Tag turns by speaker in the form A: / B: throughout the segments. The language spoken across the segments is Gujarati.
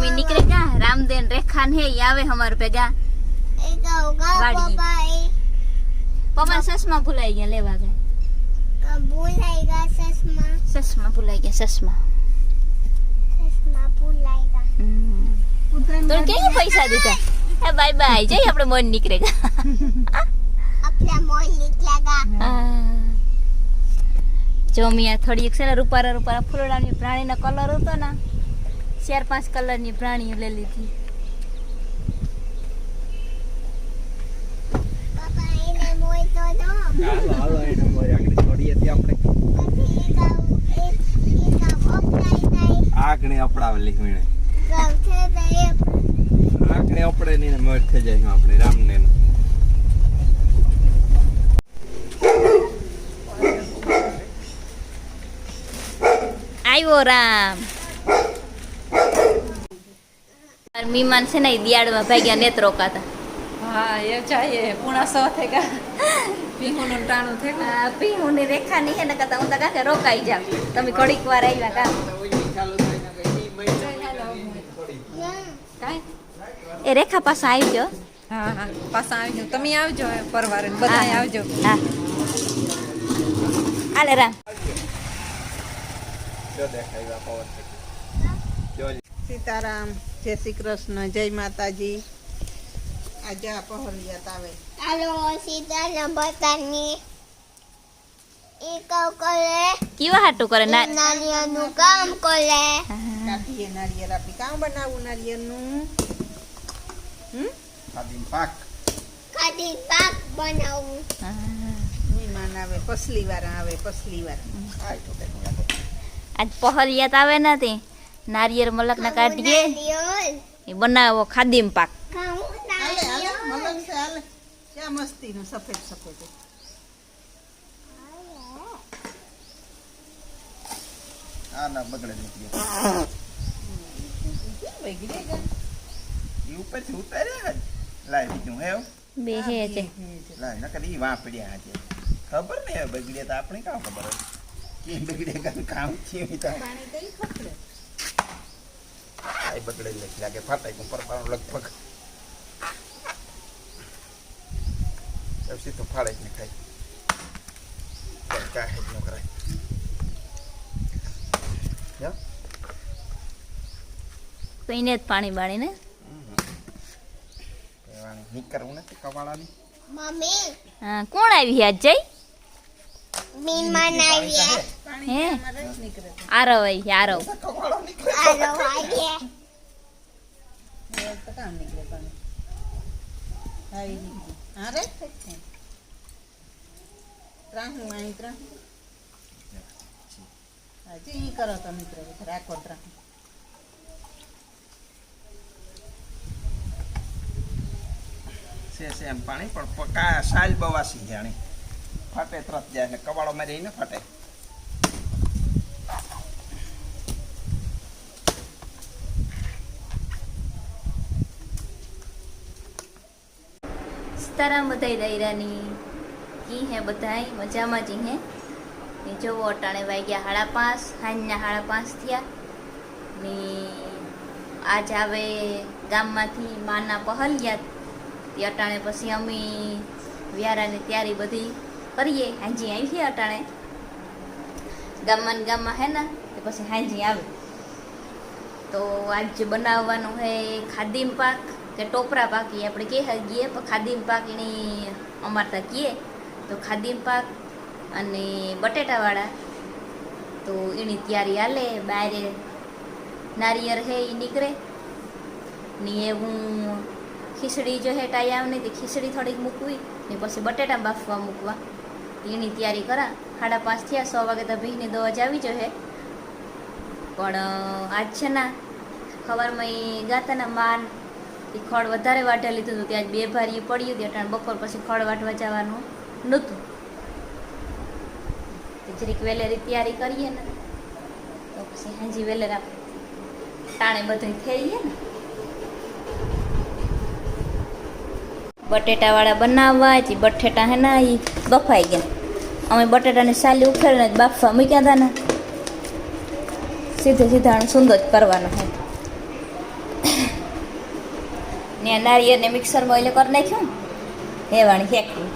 A: મમ્મી નીકળે કા રામદેન રેખાન હે ઈ આવે અમાર ભેગા
B: એક ઉગા
A: વાડી.
B: પપ્પા એ
A: પવન સસમા ભૂલાઈ ગયા લેવા ગયા
B: ભૂલાઈ ગયા ચશ્મા
A: સસમા ભૂલાઈ ગયા સસમા
B: ચશ્મા ભૂલાઈ ગયા
A: તો ક્યાં પૈસા દીધા હે બાય બાય જઈ આપણે મન નીકળે
B: આપણા મોલ નીકળ્યા ગયા
A: જો મિયા થોડી એક છે ને રૂપારા રૂપારા ફૂલડાની પ્રાણીનો કલર હતો ને ચાર પાંચ કલરની પ્રાણીઓ લઈ લીધી.
B: પપ્પા એને મોલ તો દો.
C: હાલો હાલો એને મોય આગળ છોડીએ ત્યાં આપણે
B: પછી એક આવ એક એક આવ અપડાઈ જાય
C: આગણે અપડાવે લીખવીને
B: ગાવ છે તો એ
C: આગણે અપડે ને મોર થઈ જાય આપણે રામને ને.
A: આવ્યો રામ. મીમાન છે ને એ દિયાળમાં ભાગ્યા નેત રોકાતા.
D: હા એ જાય પૂણા સો થઈ ગયા. ભીહુનું ટાણું થઈ ગયું.
A: પીહુની રેખા નહીં એના કરતા હું તો કાકે રોકાઈ જાવ. તમે ઘડીક વાર આવ્યા કા? એ રેખા પાસે આવી ગયો
D: હા હા પાછા આવજો. તમે આવજો પરવારે બધા આવજો.
A: હા. આલે રામ.
C: જો દેખાય
E: સીતારામ જય શ્રી કૃષ્ણ જય માતાજી. આજે આ પહોળિયાત આવે.
B: હાલો સીતારામ બતાની એક આવ કરે.
A: કેવા હાટું કરે? ના
B: નારિયેળનું કામ કરે.
E: કાઢીએ નારિયેળ આપી. કામ બનાવવું નારિયેળનું? હમ?
C: ખાધીને પાક.
B: કાઢી પાક બનાવું.
E: મહેમાન આવે પસલી વાર આવે પસલી
C: વાર.
A: આજ પહલિયાત આવે નથી નારિયેળ મલક ના કાઢીએ. એ બનાવો ખાદીમ પાક.
E: મસ્તીનું સફેદ સફેદ.
C: આ બગડે નીકળ્યો
E: બગડી
C: ઈ ઉપરથી ઉતાર્યા લાવી દીધું હે
A: બે હે છે.
C: લાય નકર ઈ વાં પડ્યા ખબર ને બગડે તો આપણે કાં ખબર કેમ બગડે કાં કામ થયું તો.
E: પાણી કઈ ખપડે.
C: આ બગડે નથી લાગે ફાટાઈ ઉપર પાડો લગભગ. સીધું ફાડે જ ને ખાય. કાંઈ જ ન કરાય. યા
A: પીને જ પાણી
C: બાણીને નીકળવું નથી કવાળાની?
B: મમ્મી.
A: હા કોણ આવી આજ જઈ
B: મહેમાન
E: આવી
A: હે? આરવ આવી આરવ.
C: આરવ નીકળે
B: હાલો આવ્યા
E: એ તો પાણી ઈ કરો તો રાખો ત્રાહું
C: છે, એમ પાણી, પણ સાલ બવાસી જાણે ફાટે તરત જાય, ને કવાળો મારી ફાટે.
A: સીતારામ બધાય દૈરાની કી હે બધાય મજામાં જી હે। ને જોવો, અટાણે વાગ્યા સાડા પાંચ, સાંજના સાડા પાંચ થયા. ને આજ આવે ગામમાંથી માના પહલિયાત તે અટાણે પછી અમે વ્યારાની તૈયારી બધી કરીએ. હાંજી આવી છે અટાણે? ગામમાં ને ગામમાં હે ને? તે પછી હાંજી આવે. તો આજ બનાવવાનું હે ખાદીમ પાક. કે ટોપરા પાકી આપણે કહે હગીએ ખાદીમ પાક એની અમારતા કીએ તો ખાદીમ પાક અને બટેટાવાળા. તો એની તૈયારી હાલે. બારે નારિયેળ હે એ નીકળે. ને એ હું ખીચડી જો હે ટાઈ ને તે ખીચડી થોડીક મૂકવી. ને પછી બટેટા બાફવા મૂકવા. એની તૈયારી કરા. સાડા પાંચ થયા, સો વાગે તો ભીની દવા જ આવી જશે પણ આજ છે ના ખબરમાં ગાતાના માન એ ખડ વધારે વાટે લીધું હતું, ત્યાં બે ભારી પડ્યું હતું, અટાણ બપોર પછી ખડ વાટવા જવાનું નહોતું. જરીક વેલેરી તૈયારી કરીએ ને, તો પછી હાજી વેલેરા ટાણે બધું થઈએ ને. બટેટાવાળા બનાવવા, જે બટેટા હે ના એ બફાઈ ગયા. અમે બટેટાની સાલી ઉખેડીને બાફવા મૂક્યા હતા ને. સીધે સીધા સુંદર જ કરવાનો હોય મેં નારિયેળને મિક્સરમાં એટલે કરી નાખ્યું હે વાણી ફેંકવું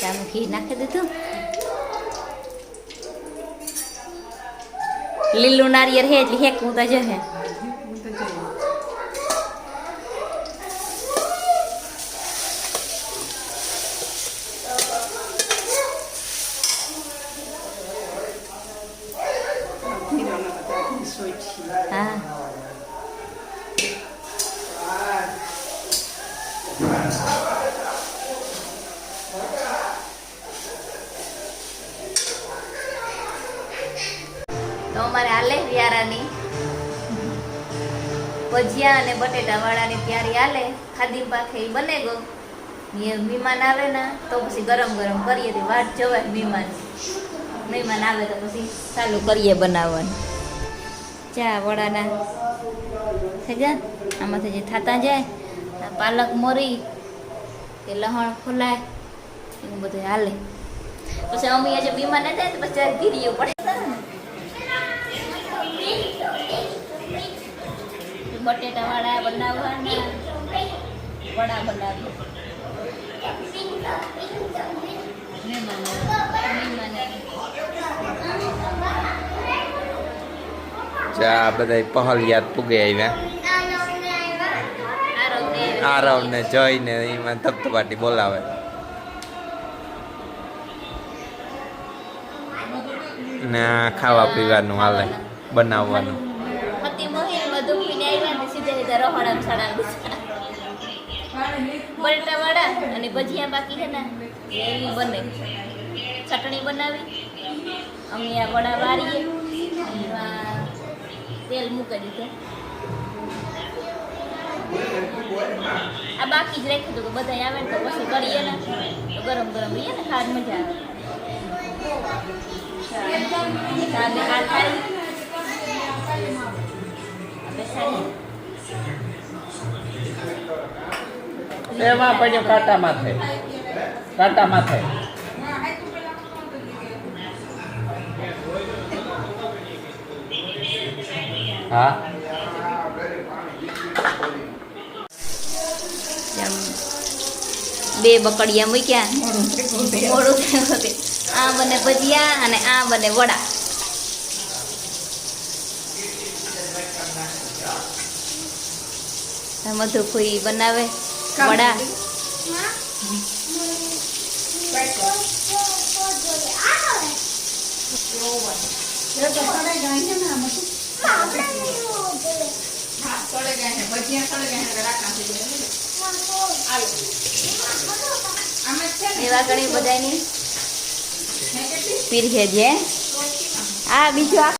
A: ચાનું ઘી નાખી દીધું. લીલું નારિયેળ હે એટલે હેકવું તો જશે. ભજીયા અને બટેટા વાળાની તૈયારી હાલે ખાધી પાખે એ બને ગો. એ મહેમાન આવે ને, તો પછી ગરમ ગરમ કરીએ તે વાટ જવાય મહેમાન. મહેમાન આવે તો પછી ચાલુ કરીએ બનાવવાનું. ચા વડાના થઈ ગયા. આમાંથી જે થતા જાય પાલક, મોરી કે લહણ ફોલાય એવું બધું હાલે. પછી અમે જે બીમાર ના જાય તો પછી ગીરીઓ પડે. બટેટા વાળા બનાવવાના. વડા બનાવી.
F: ચા બધા પહલિયાત પૂગે આવ્યા આરવ ને જોઈને એમાં ધબધબાટી બોલાવે. ને ખાવા પીવાનું હાલે બનાવવાનું.
A: બધું પીને રહોડામાં સડાવી દીધા બટેટા વડા અને ભજીયા બાકી છે ને, એવી બને. ચટણી બનાવી, અમે આ વડા વાળીએ તેલ મૂકી દીધું. આ બાકી જ રાખ્યું હતું કે બધા આવે ને તો પછી કરીએ ને, તો ગરમ ગરમ રહીએ ને ખાવા મજા આવે. સામે ખાઈ બેસાડીએ
C: એમાં પડ્યો કાંટા માથે. કાંટા માથે. હા.
A: બે બકડિયા મૂક્યા. મોડું આ બને ભજીયા અને આ બને વડા. મધુ કોઈ બનાવે? વડા. એવા ઘણી બધાની. પીર છે આ બીજું આ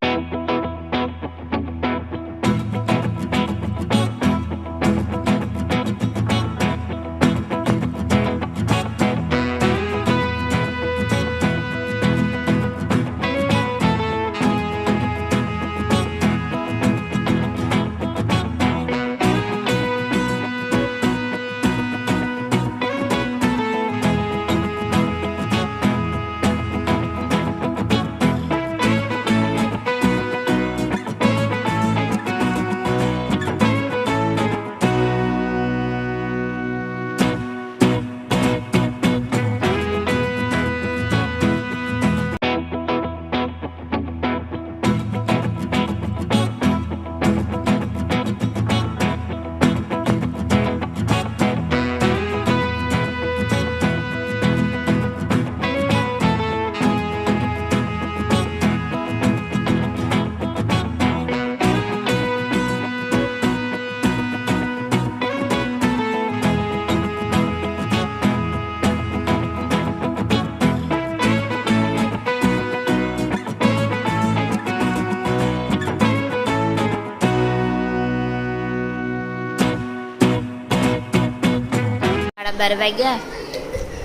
A: સાડા બાર વાગ્યા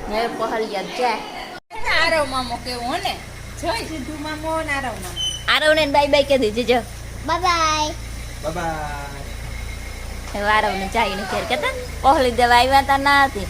A: હવે પહલિયા જાય
D: આરવ મામો કેવો ને? જોઈ. સીધું મામો ને આરવ મામો
A: આરવ ને બાય બાય કહી દીજો જો.
B: બાય
C: બાય
A: હવે આરવ ને જાય ને. ઘેર કેતા પહોળી દેવા આવ્યા તા ના હતી.